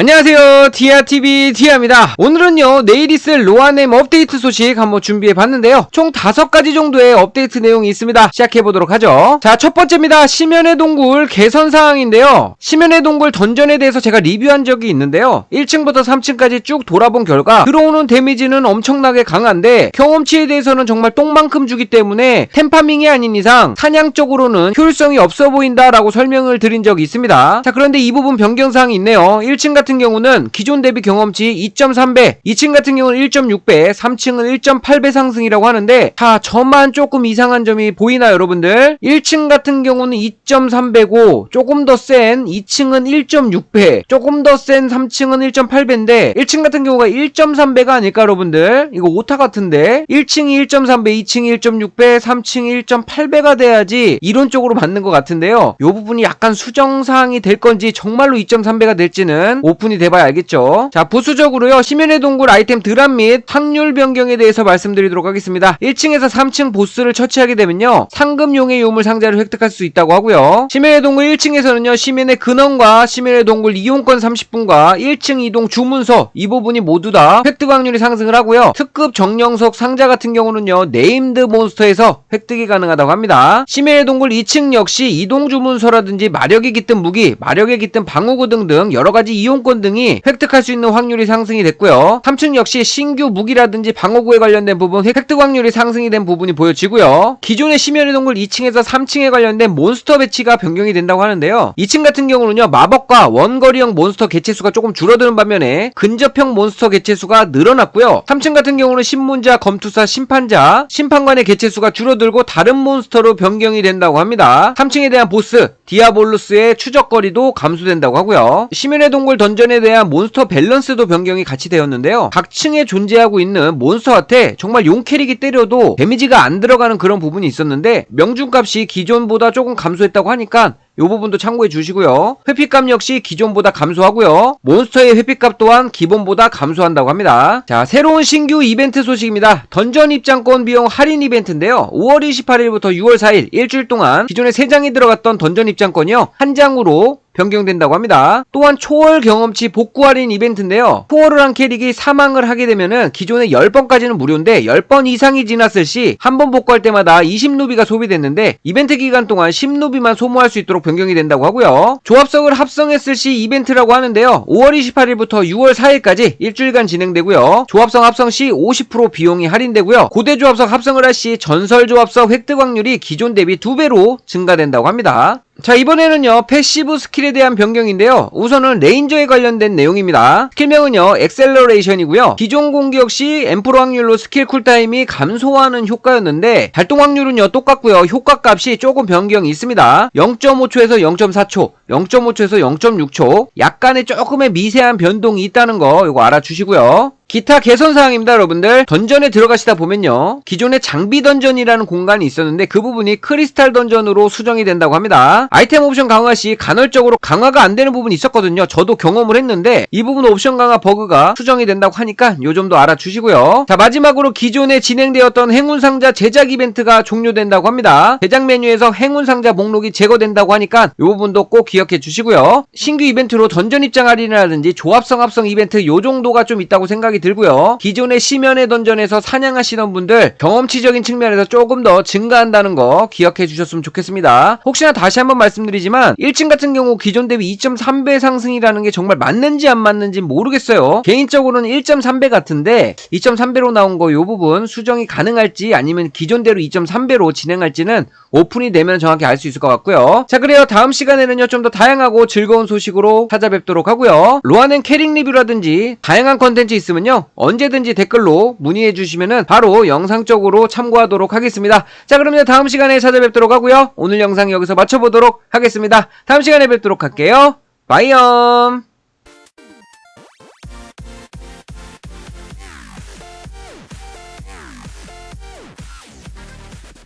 안녕하세요. 디아TV 디아입니다. 오늘은요 내일 있을 로아넴 업데이트 소식 한번 준비해봤는데요. 총 다섯 가지 정도의 업데이트 내용이 있습니다. 시작해보도록 하죠. 자 첫번째입니다. 심연의 동굴 개선사항인데요. 심연의 동굴 던전에 대해서 제가 리뷰한 적이 있는데요. 1층부터 3층까지 쭉 돌아본 결과 들어오는 데미지는 엄청나게 강한데 경험치에 대해서는 정말 똥만큼 주기 때문에 템파밍이 아닌 이상 사냥 쪽으로는 효율성이 없어 보인다 라고 설명을 드린 적이 있습니다. 자 그런데 이 부분 변경사항이 있네요. 1층 같은 경우는 기존 대비 경험치 2.3배, 2층 같은 경우는 1.6배, 3층은 1.8배 상승이라고 하는데 자 저만 조금 이상한 점이 보이나요 여러분들? 1층 같은 경우는 2.3배고 조금 더 센 2층은 1.6배, 조금 더 센 3층은 1.8배인데 1층 같은 경우가 1.3배가 아닐까 여러분들? 이거 오타 같은데 1층이 1.3배, 2층이 1.6배, 3층이 1.8배가 돼야지 이론적으로 맞는 것 같은데요. 이 부분이 약간 수정 사항이 될 건지 정말로 2.3배가 될지는 오픈이 돼봐야 알겠죠. 자, 부수적으로요. 심연의 동굴 아이템 드랍 및 확률 변경에 대해서 말씀드리도록 하겠습니다. 1층에서 3층 보스를 처치하게 되면요. 상금용의 요물 상자를 획득할 수 있다고 하고요. 심연의 동굴 1층에서는요. 심연의 근원과 심연의 동굴 이용권 30분과 1층 이동 주문서 이 부분이 모두 다 획득 확률이 상승을 하고요. 특급 정령석 상자 같은 경우는요. 네임드 몬스터에서 획득이 가능하다고 합니다. 심연의 동굴 2층 역시 이동 주문서라든지 마력이 깃든 무기, 마력에 깃든 방어구 등등 여러 가지 이용 권 등이 획득할 수 있는 확률이 상승이 됐고요. 3층 역시 신규 무기라든지 방어구에 관련된 부분 획득 확률이 상승이 된 부분이 보여지고요. 기존의 심연의 동굴 2층에서 3층에 관련된 몬스터 배치가 변경이 된다고 하는데요. 2층 같은 경우는요. 마법과 원거리형 몬스터 개체수가 조금 줄어드는 반면에 근접형 몬스터 개체수가 늘어났고요. 3층 같은 경우는 신문자, 검투사, 심판자, 심판관의 개체수가 줄어들고 다른 몬스터로 변경이 된다고 합니다. 3층에 대한 보스 디아볼루스의 추적거리도 감소된다고 하고요. 심연의 동굴 던 전에 대한 몬스터 밸런스도 변경이 같이 되었는데요. 각 층에 존재하고 있는 몬스터한테 정말 용 캐릭이 때려도 데미지가 안 들어가는 그런 부분이 있었는데 명중값이 기존보다 조금 감소했다고 하니까 이 부분도 참고해 주시고요. 회피값 역시 기존보다 감소하고요. 몬스터의 회피값 또한 기본보다 감소한다고 합니다. 자, 새로운 신규 이벤트 소식입니다. 던전 입장권 비용 할인 이벤트인데요. 5월 28일부터 6월 4일 일주일 동안 기존에 3장이 들어갔던 던전 입장권이요. 한 장으로 변경된다고 합니다. 또한 초월 경험치 복구 할인 이벤트인데요. 초월을 한 캐릭이 사망을 하게 되면은 기존에 10번까지는 무료인데 10번 이상이 지났을 시 한 번 복구할 때마다 20루비가 소비됐는데 이벤트 기간 동안 10루비만 소모할 수 있도록 변경이 된다고 하고요. 조합석을 합성했을 시 이벤트라고 하는데요. 5월 28일부터 6월 4일까지 일주일간 진행되고요. 조합성 합성 시 50% 비용이 할인되고요. 고대 조합석 합성을 할 시 전설 조합석 획득 확률이 기존 대비 2배로 증가된다고 합니다. 자 이번에는요 패시브 스킬에 대한 변경인데요. 우선은 레인저에 관련된 내용입니다. 스킬명은요 엑셀러레이션이고요. 기존 공격 시 엠프로 확률로 스킬 쿨타임이 감소하는 효과였는데 발동 확률은요 똑같고요. 효과값이 조금 변경이 있습니다. 0.5초에서 0.4초 0.5초에서 0.6초 약간의 조금의 미세한 변동이 있다는 거 이거 알아주시고요 기타 개선 사항입니다, 여러분들. 던전에 들어가시다 보면요. 기존에 장비 던전이라는 공간이 있었는데 그 부분이 크리스탈 던전으로 수정이 된다고 합니다. 아이템 옵션 강화 시 간헐적으로 강화가 안 되는 부분이 있었거든요. 저도 경험을 했는데 이 부분 옵션 강화 버그가 수정이 된다고 하니까 요 점도 알아주시고요. 자, 마지막으로 기존에 진행되었던 행운 상자 제작 이벤트가 종료된다고 합니다. 제작 메뉴에서 행운 상자 목록이 제거된다고 하니까 요 부분도 꼭 기억 해 주시고요. 신규 이벤트로 던전 입장 할인이라든지 조합성 합성 이벤트 요 정도가 좀 있다고 생각이 들고요. 기존의 심연의 던전에서 사냥하시던 분들 경험치적인 측면에서 조금 더 증가한다는 거 기억해 주셨으면 좋겠습니다. 혹시나 다시 한번 말씀드리지만 1층 같은 경우 기존 대비 2.3배 상승이라는 게 정말 맞는지 안 맞는지 모르겠어요. 개인적으로는 1.3배 같은데 2.3배로 나온 거 요 부분 수정이 가능할지 아니면 기존대로 2.3배로 진행할지는 오픈이 되면 정확히 알 수 있을 것 같고요. 자 그래요 다음 시간에는요 좀 더 다양하고 즐거운 소식으로 찾아뵙도록 하고요. 로아는 캐릭 리뷰라든지 다양한 컨텐츠 있으면요 언제든지 댓글로 문의해 주시면은 바로 영상적으로 참고하도록 하겠습니다. 자 그러면 다음 시간에 찾아뵙도록 하고요. 오늘 영상 여기서 마쳐보도록 하겠습니다. 다음 시간에 뵙도록 할게요. 바이엄